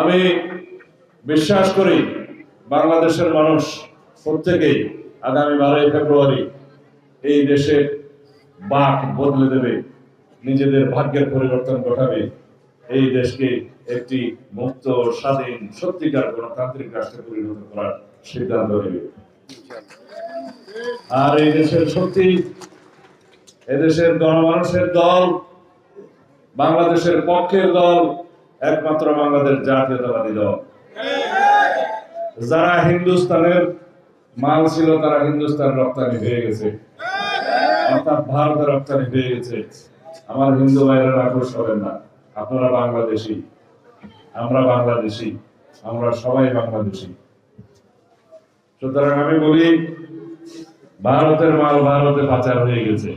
আমি বিশ্বাস করি বাংলাদেশের মানুষ প্রত্যেকেই আগামী বারোই ফেব্রুয়ারি এই দেশে বাক বদলে দেবে, নিজেদের ভাগ্যের পরিবর্তন ঘটাবে। এই দেশকে একটি মুক্ত, স্বাধীন, সত্যিকার গণতান্ত্রিক রাষ্ট্রে পরিণত করার সিদ্ধান্ত নেবে। আর এই দেশের শক্তি, এদেশের গণমানুষের দল, বাংলাদেশের পক্ষের দল একমাত্র বাংলাদেশ জাতীয়তাবাদী দল। যারা হিন্দুস্তানের মাল ছিল, তারা হিন্দুস্তান রপ্তানি হয়ে গেছে। অর্থাৎ ভারতে রপ্তানি হয়ে গেছে। আমার হিন্দু ভাইয়েরা আক্রোশ হবেন না। আপনারা বাংলাদেশি। আমরা বাংলাদেশি। আমরা সবাই বাংলাদেশি। সুতরাং আমি বলি, ভারতের মাল ভারতে পাচার হয়ে গেছে।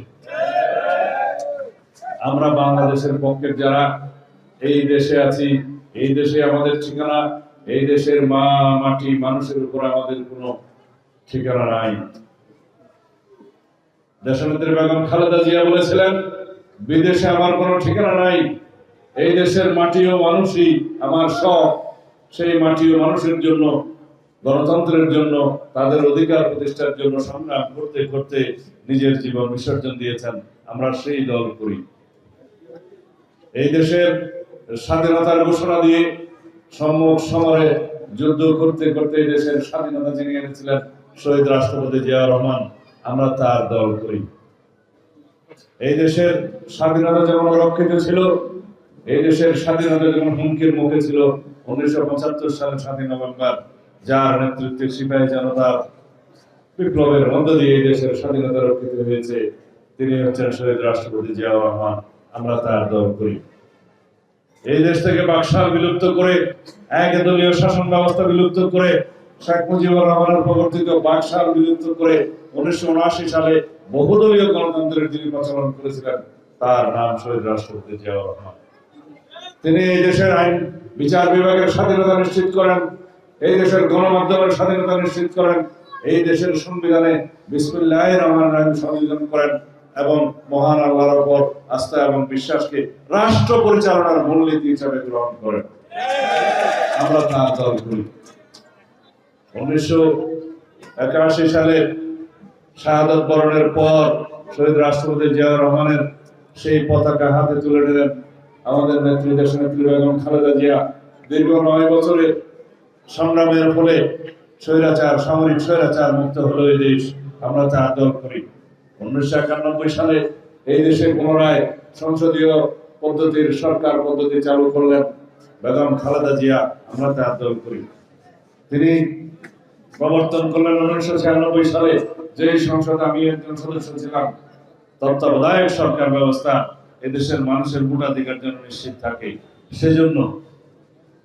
আমরা বাংলাদেশের পক্ষের যারা এই দেশে আছি, এই দেশে আমাদের ঠিকানা, এই দেশের মা মাটি মানুষের উপর আমাদের কোনো ঠিকানা নাই। দেশনেত্রী বেগম খালেদা জিয়া বলেছিলেন, বিদেশে আমার কোনো ঠিকানা নাই, এই দেশের মাটি ও মানুষই আমার সব সেই মাটি ও মানুষের জন্য, গণতন্ত্রের জন্য, তাদের অধিকার প্রতিষ্ঠার জন্য সংগ্রাম করতে করতে নিজের জীবন বিসর্জন দিয়েছেন। আমরা সেই দল করি। এই দেশের স্বাধীনতার ঘোষণা দিয়ে সম্মুখ সমরে যুদ্ধ করতে করতে দেশের স্বাধীনতা যিনি এনেছিলেন, শহীদ রাষ্ট্রপতি জিয়া রহমান, আমরা তার দল করি। এই দেশের স্বাধীনতা যেমন রক্ষিত ছিল, এই দেশের স্বাধীনতা যেমন হুমকির মুখে ছিল, উনিশশো পঁচাত্তর সালের স্বাধীন নভেম্বর যার নেতৃত্বে সিপাহী জনতা বিপ্লবের মধ্য দিয়ে এই দেশের স্বাধীনতা রক্ষিত হয়েছে, তিনি হচ্ছেন শহীদ রাষ্ট্রপতি জিয়াউর রহমান, আমরা তার দল করি। এই দেশ থেকে বাকশাল বিলুপ্ত করে, এক দলীয় শাসন ব্যবস্থা বিলুপ্ত করে, শেখ মুজিবুর রহমানের প্রবর্তিত বাকশাল বিলুপ্ত করে উনিশশো উনআশি সালে বহুদলীয় গণতন্ত্রের যিনি প্রচলন করেছিলেন, তার নাম শহীদ রাষ্ট্রপতি জিয়াউর রহমান। তিনি এই দেশের আইন, বিচার বিভাগের স্বাধীনতা নিশ্চিত করেন, এই দেশের গণমাধ্যমের স্বাধীনতা নিশ্চিত করেন, এই দেশের সংবিধানে বিসমুল্লাহ রহমান রহিম সংযোজন করেন। এবং মহান আল্লাহর উপর আস্থা এবং বিশ্বাসকে রাষ্ট্র পরিচালনার মূলনীতি হিসাবে গ্রহণ করেন আমরা তার দল করি উনিশশো একাশি সালে শাহাদত বরণের পর শহীদ রাষ্ট্রপতি জিয়াউর রহমানের সেই পতাকা হাতে তুলে নিলেন আমাদের নেত্রী দেশ নেত্রী বেগম খালেদা জিয়া। দীর্ঘ নয় বছরে সংগ্রামের ফলে স্বৈরাচার, সামরিক স্বৈরাচার মুক্ত হলো এই দেশ। আমরা তার দল করি। উনিশশো একানব্বই সালে এই দেশে পুনরায় সংসদীয় পদ্ধতির সরকার পদ্ধতি চালু করলেন বেগম খালেদা জিয়া। আমরা তার দল করি। তিনি প্রবর্তন করলেন উনিশশো ছিয়ানব্বই সালে। যে সংসদে আমি একজন সদস্য ছিলাম, তত্ত্বাবধায়ক সরকার ব্যবস্থা এদেশের মানুষের ভোটাধিকার যেন নিশ্চিত থাকে, সেজন্য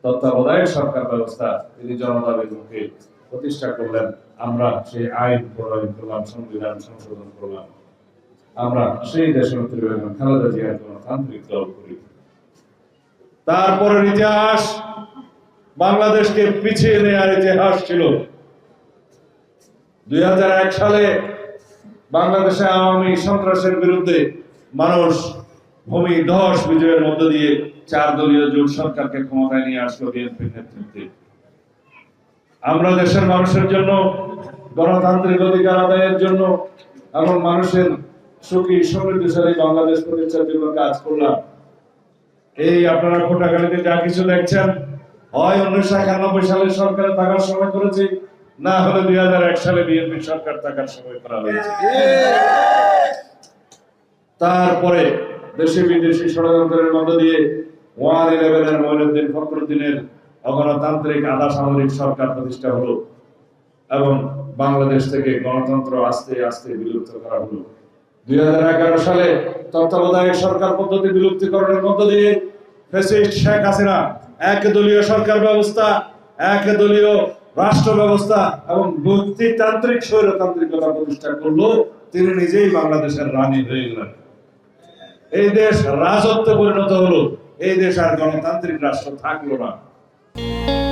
তত্ত্বাবধায়ক সরকার ব্যবস্থা তিনি জনতার মুখে প্রতিষ্ঠা করলেন, আমরা সেই আইন প্রণয়ন করলাম, সংবিধান সংশোধন করলাম। আমরা সেই দেশের বেগম খালেদা জিয়ার গণতান্ত্রিক দল করি। তারপরের ইতিহাস, বাংলাদেশকে পিছিয়ে নেওয়ার ইতিহাস ছিল। দুই হাজার এক সালে বাংলাদেশে আওয়ামী সন্ত্রাসের বিরুদ্ধে মানুষ ভূমি ধস বিজয়ের মধ্য দিয়ে চার দলীয় জোট সরকারকে ক্ষমতায় নিয়ে আসলো বিএনপির নেতৃত্বে। আমরা দেশের মানুষের জন্য, গণতান্ত্রিক অধিকার আদায়ের জন্য এবং মানুষের সুখী সমৃদ্ধশালী বাংলাদেশ প্রতিষ্ঠার জন্য কাজ করলাম। এই আপনারা কোটাগালিতে যা কিছু দেখছেন, হয় উনিশশো একানব্বই সালে সরকারে থাকার সময় করেছি, না হলে দুই হাজার এক সালে বিএনপি সরকার থাকার সময় করা হয়েছে। তারপরে দেশি বিদেশি ষড়যন্ত্রের মধ্য দিয়ে ওয়ান ইলেভেনের মঈনুদ্দিন ফখরুদ্দিনের অগণতান্ত্রিক আধা সামরিক সরকার প্রতিষ্ঠা হলো এবং বাংলাদেশ থেকে গণতন্ত্র আস্তে আস্তে বিলুপ্ত করা হলো। দুই সালে তত্ত্বাবধায়ক সরকার পদ্ধতি বিলুপ্তিকরণের মধ্য দিয়ে ফ্যাসিস্ট শেখ হাসিনা এক দলীয় সরকার ব্যবস্থা এক দলীয় রাষ্ট্র ব্যবস্থা এবং ব্যক্তিতান্ত্রিক স্বৈরতান্ত্রিকতা প্রতিষ্ঠা করল, তিনি নিজেই বাংলাদেশের রানী হয়ে গেলেন। এই দেশ রাজত্ব পরিণত হলো, এই দেশ আর গণতান্ত্রিক রাষ্ট্র থাকল না। Música